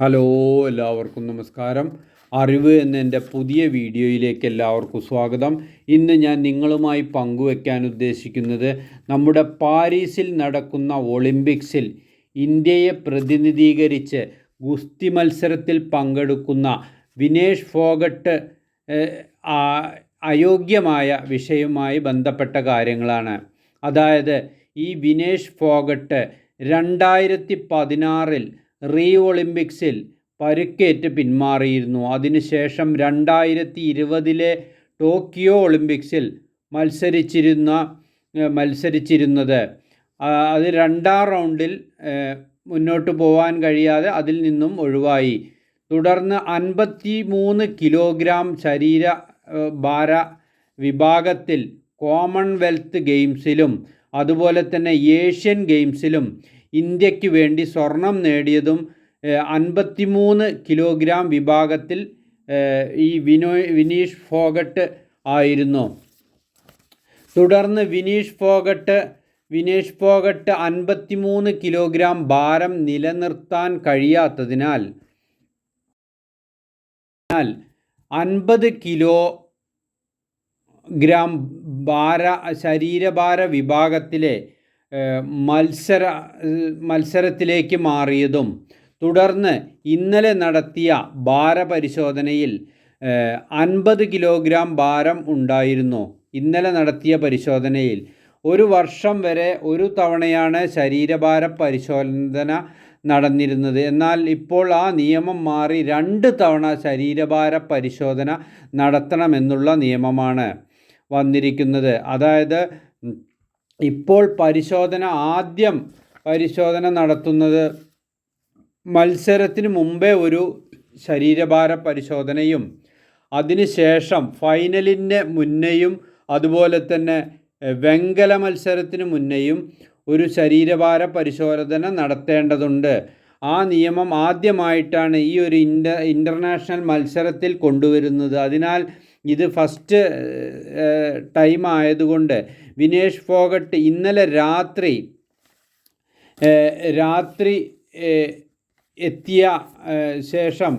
Hello എല്ലാവർക്കും നമസ്കാരം. അറിവ് എന്ന എന്റെ പുതിയ വീഡിയോയിലേക്ക് എല്ലാവർക്കും സ്വാഗതം. ഇന്ന് ഞാൻ നിങ്ങളുമായി പങ്കുവെക്കാൻ ഉദ്ദേശിക്കുന്നത് നമ്മുടെ പാരീസിൽ നടക്കുന്ന ഒളിമ്പിക്സിൽ ഇന്ത്യയെ പ്രതിനിധീകരിച്ച് ഗുസ്തി മത്സരത്തിൽ പങ്കെടുക്കുന്ന വിനേഷ് ഫോഗട്ട് അയോഗ്യമായ വിഷയവുമായി ബന്ധപ്പെട്ട കാര്യങ്ങളാണ്. അതായത് ഈ വിനേഷ് ഫോഗട്ട് രണ്ടായിരത്തി പതിനാറിൽ റീ ഒളിമ്പിക്സിൽ പരുക്കേറ്റ് പിന്മാറിയിരുന്നു. അതിനുശേഷം രണ്ടായിരത്തി ഇരുപതിലെ ടോക്കിയോ ഒളിമ്പിക്സിൽ മത്സരിച്ചിരുന്ന മത്സരിച്ചിരുന്നത്. അത് രണ്ടാം റൗണ്ടിൽ മുന്നോട്ട് പോകാൻ കഴിയാതെ അതിൽ നിന്നും ഒഴിവായി. തുടർന്ന് അൻപത്തി മൂന്ന് കിലോഗ്രാം ശരീര ഭാര വിഭാഗത്തിൽ കോമൺവെൽത്ത് ഗെയിംസിലും അതുപോലെ തന്നെ ഏഷ്യൻ ഗെയിംസിലും ഇന്ത്യയ്ക്ക് വേണ്ടി സ്വർണം നേടിയതും അൻപത്തിമൂന്ന് കിലോഗ്രാം വിഭാഗത്തിൽ ഈ വിനോ വിനീഷ് ഫോഗട്ട് ആയിരുന്നു. തുടർന്ന് വിനീഷ് ഫോഗട്ട് വിനീഷ് ഫോഗട്ട് അൻപത്തിമൂന്ന് കിലോഗ്രാം ഭാരം നിലനിർത്താൻ കഴിയാത്തതിനാൽ അൻപത് കിലോ ഗ്രാം ഭാര ശരീരഭാര വിഭാഗത്തിലെ മത്സര മത്സരത്തിലേക്ക് മാറിയതും തുടർന്ന് ഇന്നലെ നടത്തിയ ഭാരപരിശോധനയിൽ അൻപത് കിലോഗ്രാം ഭാരം ഉണ്ടായിരുന്നു. ഇന്നലെ നടത്തിയ പരിശോധനയിൽ ഒരു വർഷം വരെ ഒരു തവണയാണ് ശരീരഭാര പരിശോധന നടന്നിരുന്നത്. എന്നാൽ ഇപ്പോൾ ആ നിയമം മാറി രണ്ട് തവണ ശരീരഭാര പരിശോധന നടത്തണമെന്നുള്ള നിയമമാണ് വന്നിരിക്കുന്നത്. അതായത് ഇപ്പോൾ പരിശോധന ആദ്യം പരിശോധന നടത്തുന്നത് മത്സരത്തിന് മുമ്പേ ഒരു ശരീരഭാര പരിശോധനയും അതിനുശേഷം ഫൈനലിന് മുന്നെയും അതുപോലെ തന്നെ വെങ്കല മത്സരത്തിന് മുന്നെയും ഒരു ശരീരഭാര പരിശോധന നടത്തേണ്ടതുണ്ട്. ആ നിയമം ആദ്യമായിട്ടാണ് ഈ ഒരു ഇന്റ ഇന്റർനാഷണൽ മത്സരത്തിൽ കൊണ്ടുവരുന്നത്. അതിനാൽ ഇത് ഫസ്റ്റ് ടൈം ആയതുകൊണ്ട് വിനേഷ് ഫോഗട്ട് ഇന്നലെ രാത്രി രാത്രി എത്തിയ ശേഷം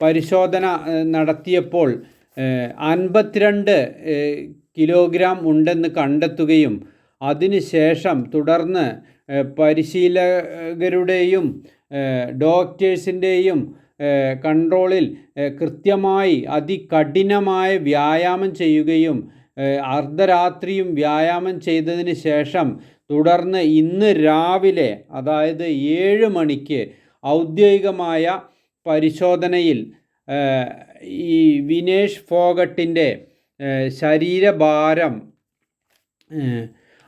പരിശോധന നടത്തിയപ്പോൾ അൻപത്തിരണ്ട് കിലോഗ്രാം ഉണ്ടെന്ന് കണ്ടെത്തുകയും അതിനുശേഷം തുടർന്ന് പരിശീലകരുടെയും ഡോക്ടേഴ്സിന്റെയും കൺട്രോളിൽ കൃത്യമായി അതികഠിനമായ വ്യായാമം ചെയ്യുകയും അർദ്ധരാത്രിയും വ്യായാമം ചെയ്തതിന് ശേഷം തുടർന്ന് ഇന്ന് രാവിലെ അതായത് ഏഴ് മണിക്ക് ഔദ്യോഗികമായ പരിശോധനയിൽ ഈ വിനേഷ് ഫോഗട്ടിന്റെ ശരീരഭാരം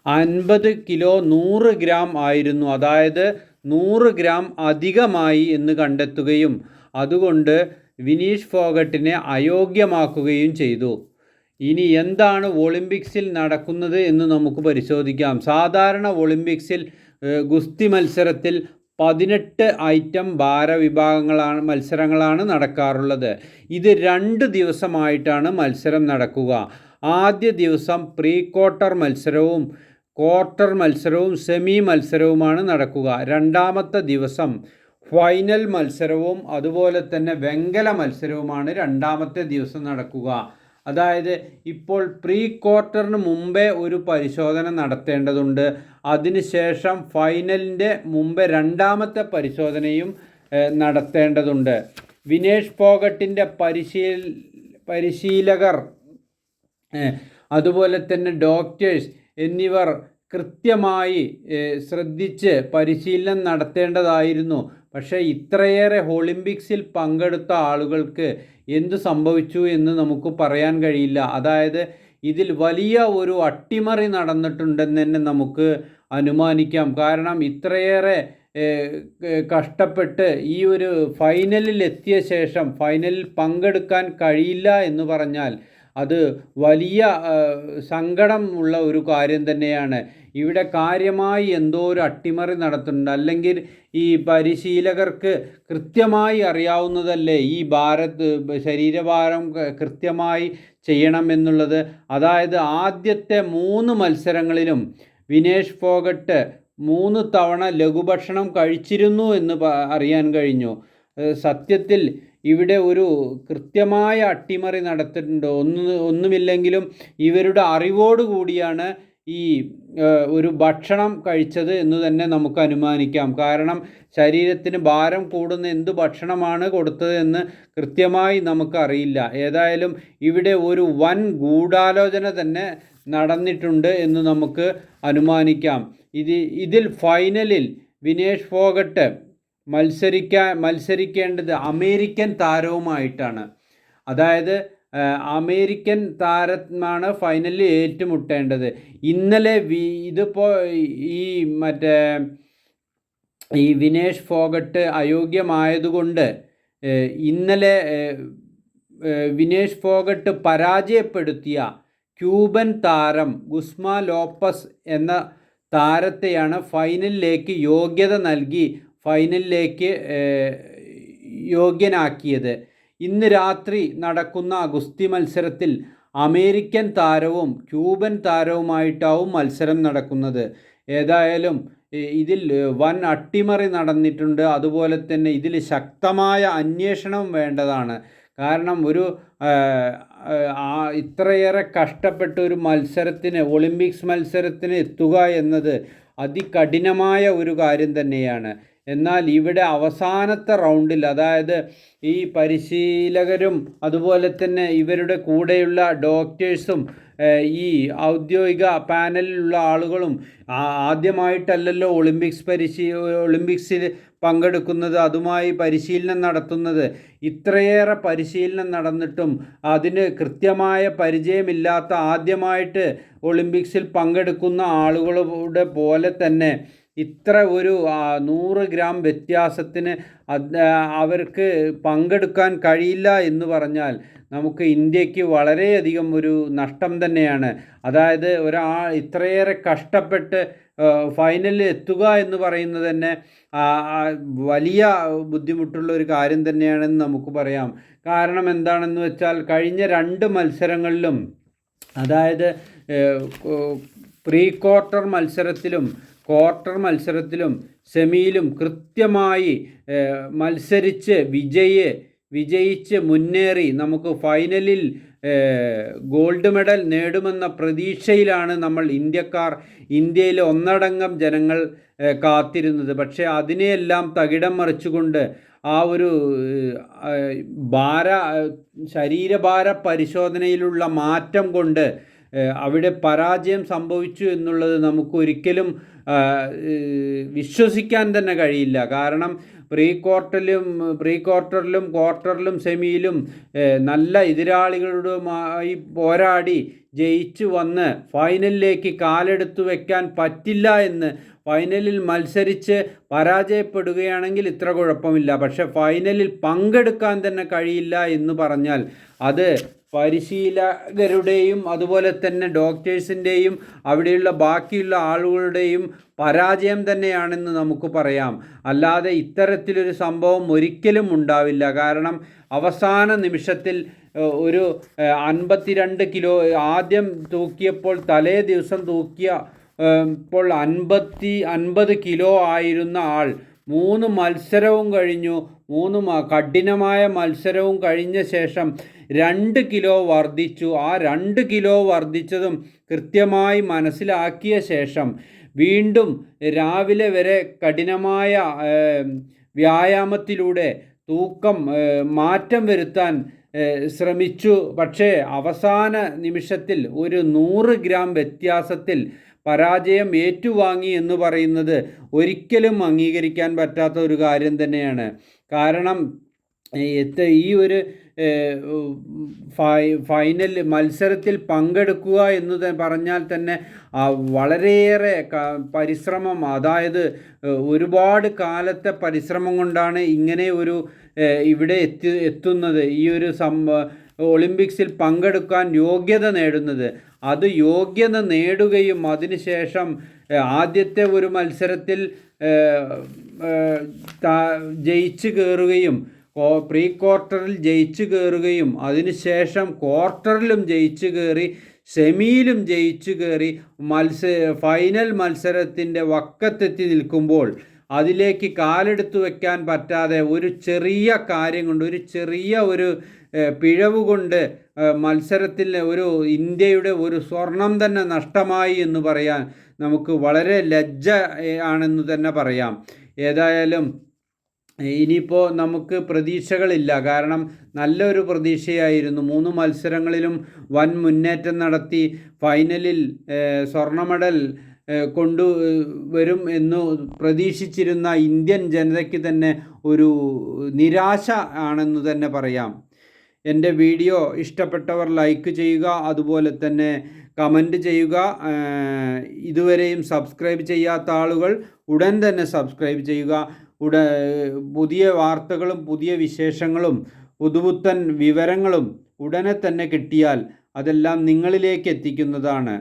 അൻപത് കിലോ നൂറ് ഗ്രാം ആയിരുന്നു. അതായത് നൂറ് ഗ്രാം അധികമായി എന്ന് കണ്ടെത്തുകയും അതുകൊണ്ട് വിനീഷ് ഫോഗട്ടിനെ അയോഗ്യമാക്കുകയും ചെയ്തു. ഇനി എന്താണ് ഒളിമ്പിക്സിൽ നടക്കുന്നത് എന്ന് നമുക്ക് പരിശോധിക്കാം. സാധാരണ ഒളിമ്പിക്സിൽ ഗുസ്തി മത്സരത്തിൽ പതിനെട്ട് ഐറ്റം ഭാരവിഭാഗങ്ങളാണ് മത്സരങ്ങളാണ് നടക്കാറുള്ളത്. ഇത് രണ്ട് ദിവസമായിട്ടാണ് മത്സരം നടക്കുക. ആദ്യ ദിവസം പ്രീ ക്വാർട്ടർ മത്സരവും ക്വാർട്ടർ മത്സരവും സെമി മത്സരവുമാണ് നടക്കുക. രണ്ടാമത്തെ ദിവസം ഫൈനൽ മത്സരവും അതുപോലെ തന്നെ വെങ്കല മത്സരവുമാണ് രണ്ടാമത്തെ ദിവസം നടക്കുക. അതായത് ഇപ്പോൾ പ്രീ ക്വാർട്ടറിന് മുമ്പേ ഒരു പരിശോധന നടത്തേണ്ടതുണ്ട്. അതിനുശേഷം ഫൈനലിന്റെ മുമ്പ് രണ്ടാമത്തെ പരിശോധനയും നടത്തേണ്ടതുണ്ട്. വിനേഷ് ഫോഗട്ടിന്റെ പരിശീൽ പരിശീലകർ അതുപോലെ തന്നെ ഡോക്ടേഴ്സ് എന്നിവർ കൃത്യമായി ശ്രദ്ധിച്ച് പരിശീലനം നടത്തേണ്ടതായിരുന്നു. പക്ഷേ ഇത്രയേറെ ഒളിമ്പിക്സിൽ പങ്കെടുത്ത ആളുകൾക്ക് എന്തു സംഭവിച്ചു എന്ന് നമുക്ക് പറയാൻ കഴിയില്ല. അതായത് ഇതിൽ വലിയ ഒരു അട്ടിമറി നടന്നിട്ടുണ്ടെന്ന് തന്നെ നമുക്ക് അനുമാനിക്കാം. കാരണം ഇത്രയേറെ കഷ്ടപ്പെട്ട് ഈ ഒരു ഫൈനലിൽ എത്തിയ ശേഷം ഫൈനലിൽ പങ്കെടുക്കാൻ കഴിയില്ല എന്ന് പറഞ്ഞാൽ അത് വലിയ സങ്കടം ഉള്ള ഒരു കാര്യം തന്നെയാണ്. ഇവിടെ കാര്യമായി എന്തോ ഒരു അട്ടിമറി നടത്തുന്നുണ്ട്. അല്ലെങ്കിൽ ഈ പരിശീലകർക്ക് കൃത്യമായി അറിയാവുന്നതല്ലേ ഈ ഭാരത് ശരീരഭാരം കൃത്യമായി ചെയ്യണം എന്നുള്ളത്. അതായത് ആദ്യത്തെ മൂന്ന് മത്സരങ്ങളിലും വിനേഷ് ഫോഗട്ട് മൂന്ന് തവണ ലഘുഭക്ഷണം കഴിച്ചിരുന്നു എന്ന് അറിയാൻ കഴിഞ്ഞു. സത്യത്തിൽ ഇവിടെ ഒരു കൃത്യമായ അട്ടിമറി നടത്തിയിട്ടുണ്ട്. ഒന്ന് ഒന്നുമില്ലെങ്കിലും ഇവരുടെ അറിവോട് കൂടിയാണ് ഈ ഒരു ഭക്ഷണം കഴിച്ചത് എന്ന് തന്നെ നമുക്ക് അനുമാനിക്കാം. കാരണം ശരീരത്തിന് ഭാരം കൂടുന്ന എന്ത് ഭക്ഷണമാണ് കൊടുത്തതെന്ന് കൃത്യമായി നമുക്കറിയില്ല. ഏതായാലും ഇവിടെ ഒരു വൻ ഗൂഢാലോചന തന്നെ നടന്നിട്ടുണ്ട് എന്ന് നമുക്ക് അനുമാനിക്കാം. ഇത് ഇതിൽ ഫൈനലിൽ വിനേഷ് ഫോഗട്ട് മത്സരിക്കാൻ മത്സരിക്കേണ്ടത് അമേരിക്കൻ താരവുമായിട്ടാണ്. അതായത് അമേരിക്കൻ താരമാണ് ഫൈനലിൽ ഏറ്റുമുട്ടേണ്ടത്. ഇന്നലെ വി ഇതിപ്പോൾ ഈ മറ്റേ ഈ വിനേഷ് ഫോഗട്ട് അയോഗ്യമായതുകൊണ്ട് ഇന്നലെ വിനേഷ് ഫോഗട്ട് പരാജയപ്പെടുത്തിയ ക്യൂബൻ താരം ഗുസ്മ ലോപ്പസ് എന്ന താരത്തെയാണ് ഫൈനലിലേക്ക് യോഗ്യത നൽകി ഫൈനലിലേക്ക് യോഗ്യനാക്കിയത്. ഇന്ന് രാത്രി നടക്കുന്ന ഗുസ്തി മത്സരത്തിൽ അമേരിക്കൻ താരവും ക്യൂബൻ താരവുമായിട്ടാവും മത്സരം നടക്കുന്നത്. ഏതായാലും ഇതിൽ വൻ അട്ടിമറി നടന്നിട്ടുണ്ട്. അതുപോലെ തന്നെ ഇതിൽ ശക്തമായ അന്വേഷണം വേണ്ടതാണ്. കാരണം ഒരു ഇത്രയേറെ കഷ്ടപ്പെട്ട ഒരു മത്സരത്തിന് ഒളിമ്പിക്സ് മത്സരത്തിന് എത്തുക എന്നത് അതികഠിനമായ ഒരു കാര്യം തന്നെയാണ്. എന്നാൽ ഇവിടെ അവസാനത്തെ റൗണ്ടിൽ അതായത് ഈ പരിശീലകരും അതുപോലെ തന്നെ ഇവരുടെ കൂടെയുള്ള ഡോക്ടേഴ്സും ഈ ഔദ്യോഗിക പാനലിലുള്ള ആളുകളും ആദ്യമായിട്ടല്ലല്ലോ ഒളിമ്പിക്സ് പരിശീ ഒളിമ്പിക്സിൽ പങ്കെടുക്കുന്നത് അതുമായി പരിശീലനം നടത്തുന്നത്. ഇത്രയേറെ പരിശീലനം നടന്നിട്ടും അതിന് കൃത്യമായ പരിചയമില്ലാത്ത ആദ്യമായിട്ട് ഒളിമ്പിക്സിൽ പങ്കെടുക്കുന്ന ആളുകളുടെ പോലെ തന്നെ ഇത്ര ഒരു നൂറ് ഗ്രാം വ്യത്യാസത്തിന് അവർക്ക് പങ്കെടുക്കാൻ കഴിയില്ല എന്ന് പറഞ്ഞാൽ നമുക്ക് ഇന്ത്യയ്ക്ക് വളരെയധികം ഒരു നഷ്ടം തന്നെയാണ്. അതായത് ഒരാൾ ഇത്രയേറെ കഷ്ടപ്പെട്ട് ഫൈനലിൽ എത്തുക എന്ന് പറയുന്നത് തന്നെ വലിയ ബുദ്ധിമുട്ടുള്ള ഒരു കാര്യം തന്നെയാണെന്ന് നമുക്ക് പറയാം. കാരണം എന്താണെന്ന് വെച്ചാൽ കഴിഞ്ഞ രണ്ട് മത്സരങ്ങളിലും അതായത് പ്രീ ക്വാർട്ടർ മത്സരത്തിലും ക്വാർട്ടർ മത്സരത്തിലും സെമിയിലും കൃത്യമായി മത്സരിച്ച് വിജയ് വിജയിച്ച് മുന്നേറി നമുക്ക് ഫൈനലിൽ ഗോൾഡ് മെഡൽ നേടുമെന്ന പ്രതീക്ഷയിലാണ് നമ്മൾ ഇന്ത്യക്കാർ ഇന്ത്യയിലെ ഒന്നടങ്കം ജനങ്ങൾ കാത്തിരുന്നത്. പക്ഷേ അതിനെയെല്ലാം തകിടം മറിച്ചുകൊണ്ട് ആ ഒരു ഭാര ശരീരഭാര പരിശോധനയിലുള്ള മാറ്റം കൊണ്ട് അവിടെ പരാജയം സംഭവിച്ചു എന്നുള്ളത് നമുക്ക് ഒരിക്കലും വിശ്വസിക്കാൻ തന്നെ കഴിയില്ല. കാരണം പ്രീ ക്വാർട്ടറിലും പ്രീ ക്വാർട്ടറിലും ക്വാർട്ടറിലും സെമിയിലും നല്ല എതിരാളികളുമായി പോരാടി ജയിച്ചു വന്ന് ഫൈനലിലേക്ക് കാലെടുത്തു വെക്കാൻ പറ്റില്ല എന്ന് ഫൈനലിൽ മത്സരിച്ച് പരാജയപ്പെടുകയാണെങ്കിൽ ഇത്ര കുഴപ്പമില്ല. പക്ഷെ ഫൈനലിൽ പങ്കെടുക്കാൻ തന്നെ കഴിയില്ല എന്ന് പറഞ്ഞാൽ അത് പരിശീലകരുടെയും അതുപോലെ തന്നെ ഡോക്ടേഴ്സിന്റെയും അവിടെയുള്ള ബാക്കിയുള്ള ആളുകളുടെയും പരാജയം തന്നെയാണെന്ന് നമുക്ക് പറയാം. അല്ലാതെ ഇത്തരത്തിലൊരു സംഭവം ഒരിക്കലും ഉണ്ടാവില്ല. കാരണം അവസാന നിമിഷത്തിൽ ഒരു അൻപത്തിരണ്ട് കിലോ ആദ്യം തൂക്കിയപ്പോൾ തലേ ദിവസം തൂക്കിയ ഇപ്പോൾ അൻപത്തി അൻപത് കിലോ ആയിരുന്ന ആൾ മൂന്ന് മത്സരവും കഴിഞ്ഞു. മൂന്ന് കഠിനമായ മത്സരവും കഴിഞ്ഞ ശേഷം രണ്ട് കിലോ വർദ്ധിച്ചു. ആ രണ്ട് കിലോ വർദ്ധിച്ചതും കൃത്യമായി മനസ്സിലാക്കിയ ശേഷം വീണ്ടും രാവിലെ വരെ കഠിനമായ വ്യായാമത്തിലൂടെ തൂക്കം മാറ്റം വരുത്താൻ ശ്രമിച്ചു. പക്ഷേ അവസാന നിമിഷത്തിൽ ഒരു നൂറ് ഗ്രാം വ്യത്യാസത്തിൽ പരാജയം ഏറ്റുവാങ്ങി എന്ന് പറയുന്നത് ഒരിക്കലും അംഗീകരിക്കാൻ പറ്റാത്ത ഒരു കാര്യം തന്നെയാണ്. കാരണം ഈ ഒരു ഫൈനൽ മത്സരത്തിൽ പങ്കെടുക്കുക എന്ന് പറഞ്ഞാൽ തന്നെ വളരെയേറെ പരിശ്രമം അതായത് ഒരുപാട് കാലത്തെ പരിശ്രമം കൊണ്ടാണ് ഇങ്ങനെ ഒരു ഇവിടെ എത്തി എത്തുന്നത്. ഈ ഒരു ഒളിമ്പിക്സിൽ പങ്കെടുക്കാൻ യോഗ്യത നേടുന്നത്. അത് യോഗ്യത നേടുകയും അതിനുശേഷം ശേഷം ആദ്യത്തെ ഒരു മത്സരത്തിൽ ജയിച്ചു കയറുകയും പ്രീ ക്വാർട്ടറിൽ ജയിച്ചു കയറുകയും അതിനുശേഷം ക്വാർട്ടറിലും ജയിച്ചു കയറി സെമിയിലും ജയിച്ചു കയറി മത്സ ഫൈനൽ മത്സരത്തിന്റെ വക്കത്തെത്തി നിൽക്കുമ്പോൾ അതിലേക്ക് കാലെടുത്ത് വെക്കാൻ പറ്റാതെ ഒരു ചെറിയ കാര്യം കൊണ്ട് ഒരു ചെറിയ ഒരു പിഴവ് കൊണ്ട് മത്സരത്തിൽ ഒരു ഇന്ത്യയുടെ ഒരു സ്വർണം തന്നെ നഷ്ടമായി എന്ന് പറയാൻ നമുക്ക് വളരെ ലജ്ജ ആണെന്ന് തന്നെ പറയാം. ഏതായാലും ഇനിയിപ്പോൾ നമുക്ക് പ്രതീക്ഷകളില്ല. കാരണം നല്ലൊരു പ്രതീക്ഷയായിരുന്നു. മൂന്ന് മത്സരങ്ങളിലും വൻ മുന്നേറ്റം നടത്തി ഫൈനലിൽ സ്വർണ മെഡൽ കൊണ്ടു വരും എന്ന് പ്രതീക്ഷിച്ചിരുന്ന ഇന്ത്യൻ ജനതയ്ക്ക് തന്നെ ഒരു നിരാശ ആണെന്ന് തന്നെ പറയാം. എന്റെ വീഡിയോ ഇഷ്ടപ്പെട്ടവർ ലൈക്ക് ചെയ്യുക അതുപോലെ തന്നെ കമന്റ് ചെയ്യുക. ഇതുവരെയും സബ്സ്ക്രൈബ് ചെയ്യാത്ത ആളുകൾ ഉടൻ തന്നെ സബ്സ്ക്രൈബ് ചെയ്യുക. ഉട പുതിയ വാർത്തകളും പുതിയ വിശേഷങ്ങളും പുതുപുത്തൻ വിവരങ്ങളും ഉടനെ തന്നെ കിട്ടിയാൽ അതെല്ലാം നിങ്ങളിലേക്ക് എത്തിക്കുന്നതാണ്.